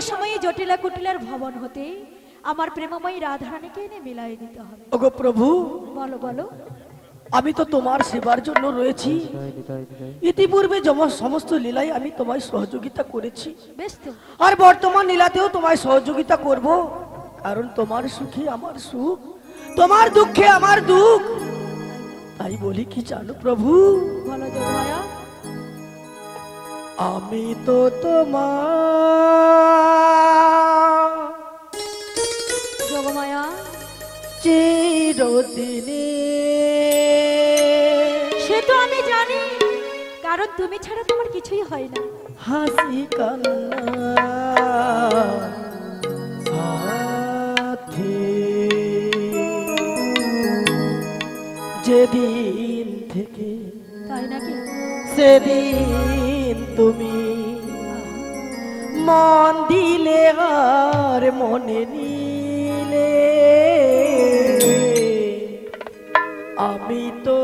অসময়ে জটিলা কুটিলার ভবন হতে আমার প্রেমময়ী রাধারানীকে এনে মিলাই দিতে হবে। ওগো প্রভু বলো বলো। আমি তো তোমার সেবার জন্য রয়েছি। ইতিপূর্বে সমস্ত লীলায় আমি তোমায় সহযোগিতা করেছি। বেশ তো। আর বর্তমান লীলাতেও তোমায় সহযোগিতা করব। কারণ তোমার সুখে আমার সুখ তোমার দুঃখে আমার দুঃখ। তাই বলি কি জানো প্রভু? বলো যোগমায়া আমি তো তোমার যোগমায়া চিরদিনে। সে তো আমি জানি কারণ তুমি ছাড়া তোমার কিছুই হয় না। হাসি কান্না যেদিন থেকে তাই নাকি? সেদিন মন দিলে আর মনে নিলে। আমি তো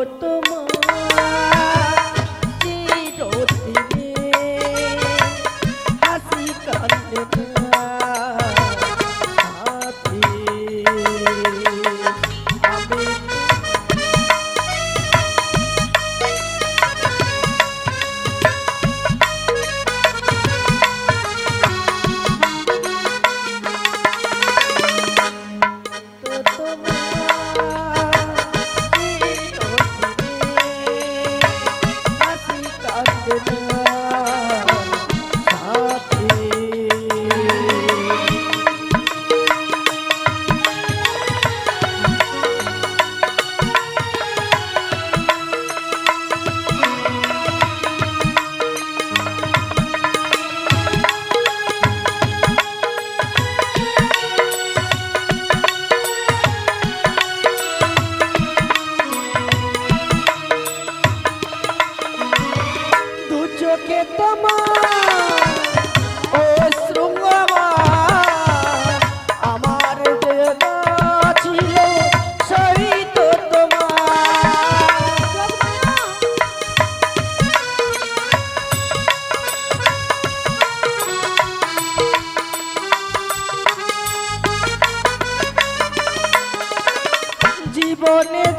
জীবনে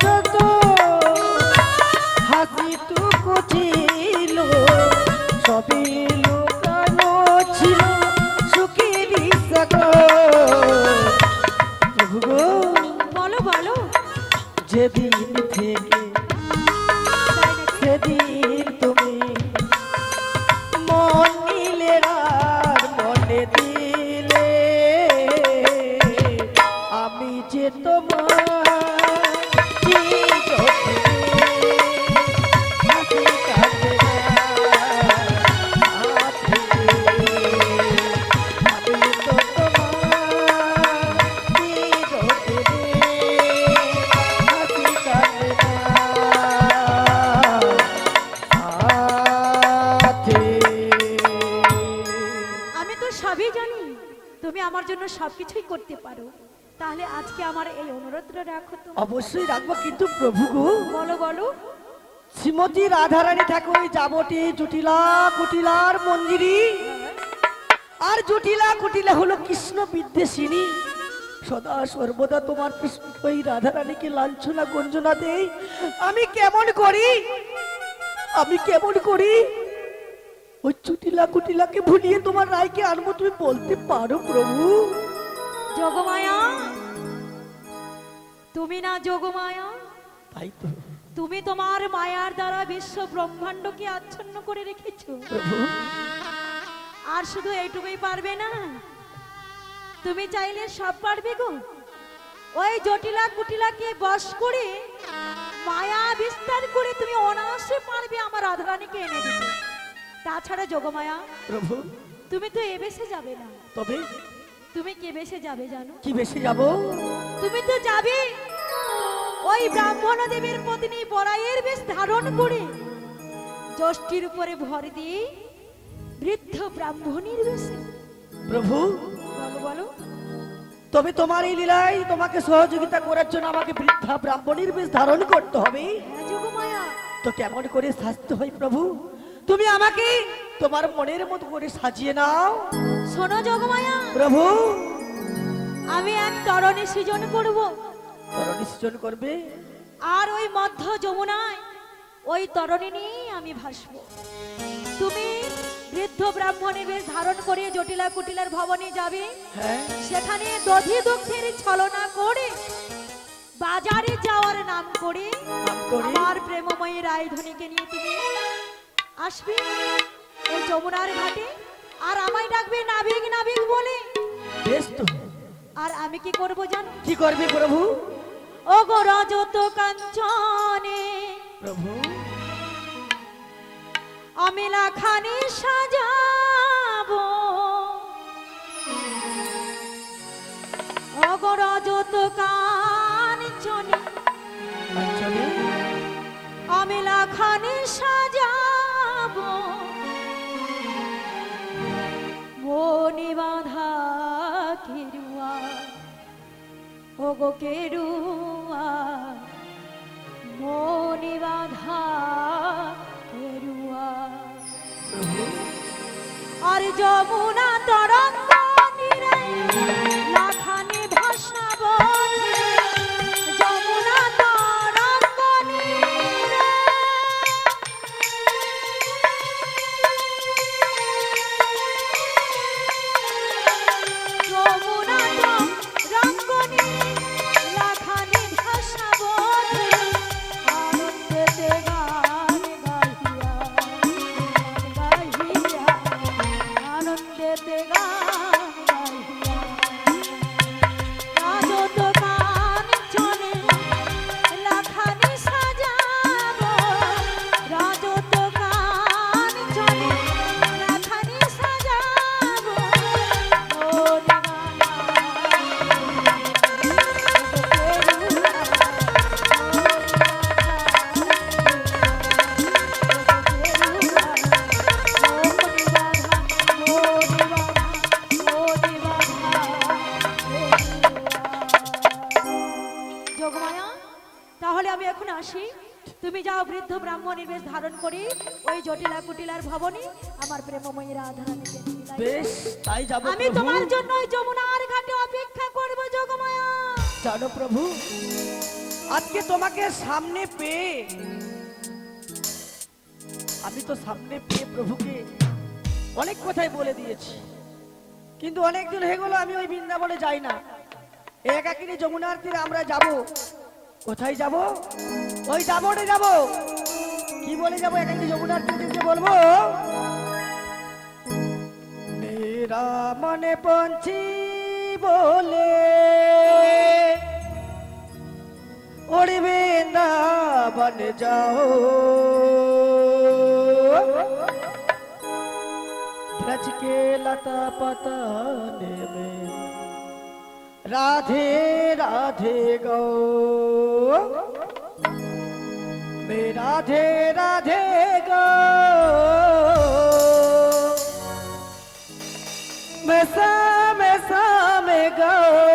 তো সবই জানি। তুমি আমার জন্য সবকিছুই করতে পারো। তাহলে আজকে আমার এই অনুরোধটা রাখো তো অবশ্যই রাখব কিন্তু প্রভু গো। বলো বলো। শ্রীমতী রাধারানী ঠাকুর যাবটি জটিলা কুটিলার মন্দিরী। আর জটিলা কুটিলা হলো কৃষ্ণ বিদ্বেষিনী। সদা সর্বদা তোমার ওই রাধারানীকে লাঞ্ছনা গঞ্জনা দেই। আমি কেমন করি? আমি কেমন করি? ওই চুটিলা কুটিলাকে ভুলিয়ে তোমার রায়কে আনব তুমি বলতে পারো প্রভু? যোগমায়া তুমি না যোগমায়া তাই তো। তুমি তোমার মায়ার দ্বারা বিশ্ব ব্রহ্মাণ্ডকে আচ্ছন্ন করে রেখেছো। আর শুধু এইটুকুই পারবে না? তুমি চাইলে সব পারবে গো। ওই জটিলা কুটিলাকে বশ করে মায়া বিস্তার করে তুমি অনায়াসে পারবে আমার রাধারানীকে এনে দিতে। তাছাড়া যোগমায়া প্রভু। তুমি তো এ বেশে যাবে না। তবে? তুমি কে বেশে যাবে জানো? কি বেশি যাব? তুমি তো যাবে। ওই ব্রাহ্মণ দেবীর পত্নী বড়াইয়ের বেশ ধারণ করে যষ্টির উপরে ভর দিয়ে বৃদ্ধ ব্রাহ্মণীর বেশে। প্রভু। বলো বলো। তবে তোমার এই লীলায় তোমাকে সহযোগিতা করার জন্য আমাকে বৃদ্ধা ব্রাহ্মণীর বেশ ধারণ করতে হবে। হ্যাঁ যোগমায়া। তো কেমন করে সাজতে হয় প্রভু? তুমি আমাকে তোমার মনের মতো করে সাজিয়ে নাও। শোনো যোগমায়া প্রভু। আমি এক তরণী সৃজন করব। তরণী সৃজন করবে? আর ওই মধ্য যমুনায় ওই তরণী নিয়ে আমি ভাসব। তুমি বৃদ্ধ ব্রাহ্মণের বেশ ধারণ করে জটিলা কুটিলার ভবনে যাবে। হ্যাঁ। সেখানে দধি দুঃখের ছলনা করে বাজারে যাওয়ার নাম করে নাম করে? আমার প্রেমময়ী রায়ধনীকে নিয়ে তুমি আসবে ওই যমুনার ঘাটে। আর আমায় ডাকবে নাবিক নাবিক বলে। বেশ তো আর আমি কি করব জানো? কি করবে প্রভু? ও গো রজত কাঞ্চনে। প্রভু? আমি লাখানি সাজাবো। ও গো রজত কাঞ্চনে। আমি লাখানি সাজাবো। বাঁধা কেরুয়া ও কেরুয়া বাঁধা কেরুয়া। আর যমুনা তরঙ্গ তাই যাব আমি তোমার জন্য যমুনার ঘাটে অপেক্ষা করব যোগমায়া। জানো প্রভু আজকে তোমাকে সামনে পেয়ে আমি তো সামনে পেয়ে প্রভুকে অনেক কথাই বলে দিয়েছি। কিন্তু অনেক দিন হয়ে গেল আমি ওই বৃন্দাবনে যাই না। একাকিনী যমুনার তীরে আমরা যাব। কোথায় যাব? ওই যাবনে যাব। কি বলে যাব একাকিনী যমুনার তীরে বলব? মেরা মনে পঞ্চি বলে ওরে বৃন্দাবন যাও ब्रज के लता पताने में राधे राधे गौ मैं Radhe Radhe same same go.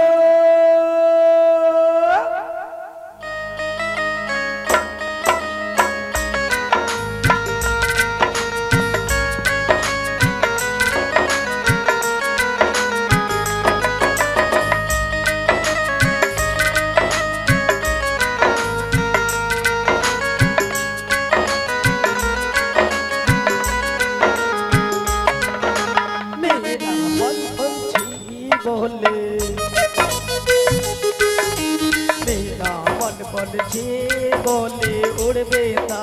বলে উড়বে তা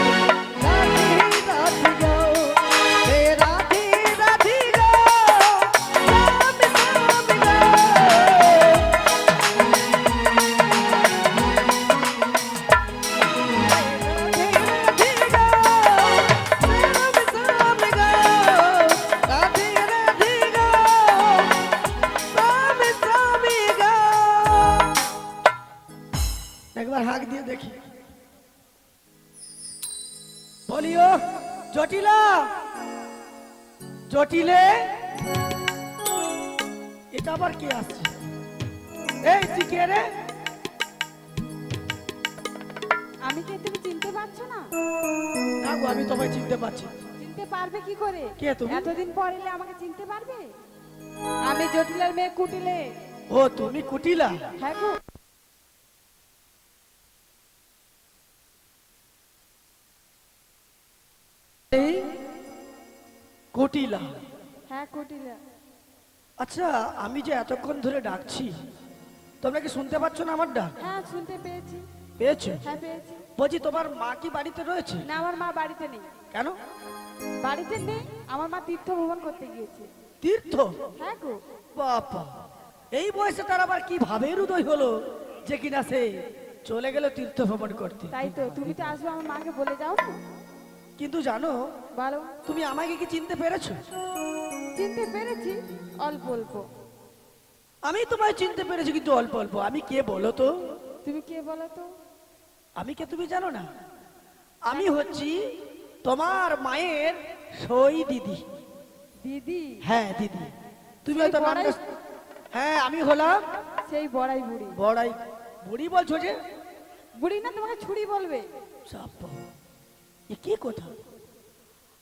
এই তুই কে রে? আমি কি তুমি চিনতে পারছ না? না গো আমি তোমায় চিনতে পারছি চিনতে পারবে কি করে? কে তুমি? এতদিন পর এলে আমাকে চিনতে পারবে? আমি জটিলার মেয়ে কুটিলে। ও তুমি কুটিলা? হ্যাঁ গো। কুটিলা। হ্যাঁ কুটিলা। আচ্ছা আমি যে এতক্ষণ ধরে ডাকছি তোমরা কি শুনতে পাচ্ছ না আমার ডাক হ্যাঁ শুনতে পেয়েছি। পেয়েছ? হ্যাঁ পেয়েছি। বলছি তোমার মা কি বাড়িতে রয়েছে? না আমার মা বাড়িতে নেই। কেন? বাড়িতে নেই আমার মা তীর্থ ভ্রমণ করতে গিয়েছে। তীর্থ? হ্যাঁ গো। বাবা এই বয়সে তার আবার কি ভাবের উদয় হলো যে কিনা সে চলে গেল তীর্থ ভ্রমণ করতে? তাই তো তুমি তো আসবে আমার মাকে বলে যাও না কিন্তু জানো বলো। তুমি আমাকে কি চিনতে পেরেছ? চিনতে পেরেছি অল্প অল্প। আমি তোমায় চিনতে পেরেছি কিন্তু অল্প অল্প। আমি কে বলো তো? তুমি কে বলো তো? আমি কে তুমি জানো না? আমি হচ্ছি তোমার মায়ের সই দিদি। দিদি? হ্যাঁ দিদি। তুমি হয়তো নামটা হ্যাঁ আমি হলাম সেই বড়াই বুড়ি। বড়াই বুড়ি বলছো যে? বুড়ি না তোমাকে ছুরি বলবে। এ কি কথা?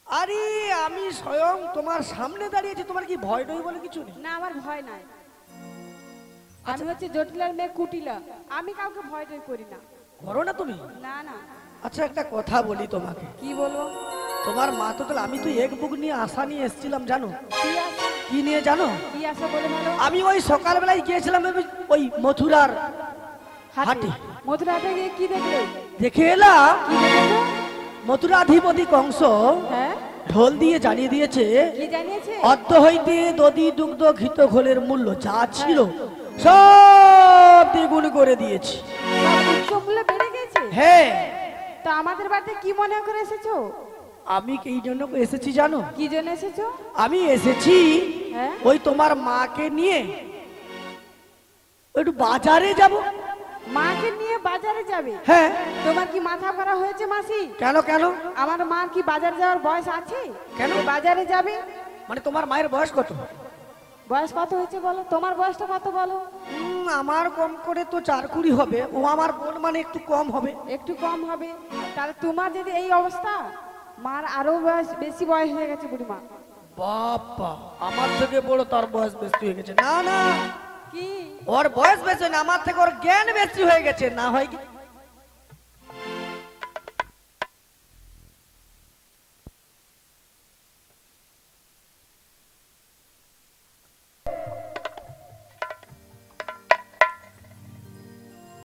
আরে আমি স্বয়ং তোমার সামনে দাঁড়িয়েছি তোমার কি ভয় টয় বলে কিছু নেই? না আমার ভয় নাই। আমি হচ্ছে জটিলার মেয়ে কুটিলা। আমি কাউকে ভয় টয় করি না। করো না তুমি? না না। আচ্ছা একটা কথা বলি তোমাকে। কি বলো তোমার মা তো তাহলে আমি তো এক বুক নিয়ে আশা নিয়ে এসেছিলাম জানো? কি নিয়ে জানো? কি আছে বলে ভালো আমি ওই সকালবেলায় গিয়েছিলাম ওই- মথুরার হাটে। হাটে। মথুরাতে গিয়ে কি দেখলে? দেখে এলাম দেখেছ? মথুরাধিপতি কংস হ্যাঁ। ঢোল দিয়ে জানিয়ে দিয়েছে অদ্য হইতে দধি দুগ্ধ ঘিত ঘোলের মূল্য যা ছিল সব দ্বিগুণ করে দিয়েছি। মূল্য বেড়ে গেছে? হ্যাঁ। তো আমাদের বাড়িতে কি মনে করে এসেছ? আমি এই জন্য এসেছি জানো? কি জন্য এসেছ? আমি এসেছি হ্যাঁ। ওই তোমার মাকে নিয়ে একটু বাজারে যাব। মাকে নিয়ে বাজারে যাবে? হ্যাঁ। তোমার কি মাথা করা হয়েছে মাসি? কেন কেন? আমার মার কি বাজার যাওয়ার বয়স আছে? কেন? বাজারে যাবে? মানে তোমার মায়ের বয়স কত? বয়স কত হয়েছে বলো? তোমার বয়সটা কত বলো? আমার কম করে তো চার কুড়ি হবে। ও আমার বোন মানে একটু কম হবে। একটু কম হবে। তাহলে তোমার যদি এই অবস্থা মার আরও বয়স বেশি বয়স হয়ে গেছে বুড়িমা। বাবা আমার থেকে বড় তার বয়স বেশি হয়ে গেছে। না না। কি? ওর বয়স বেশি না আমার থেকে ওর জ্ঞান বেশি হয়ে গেছে। না হয় কি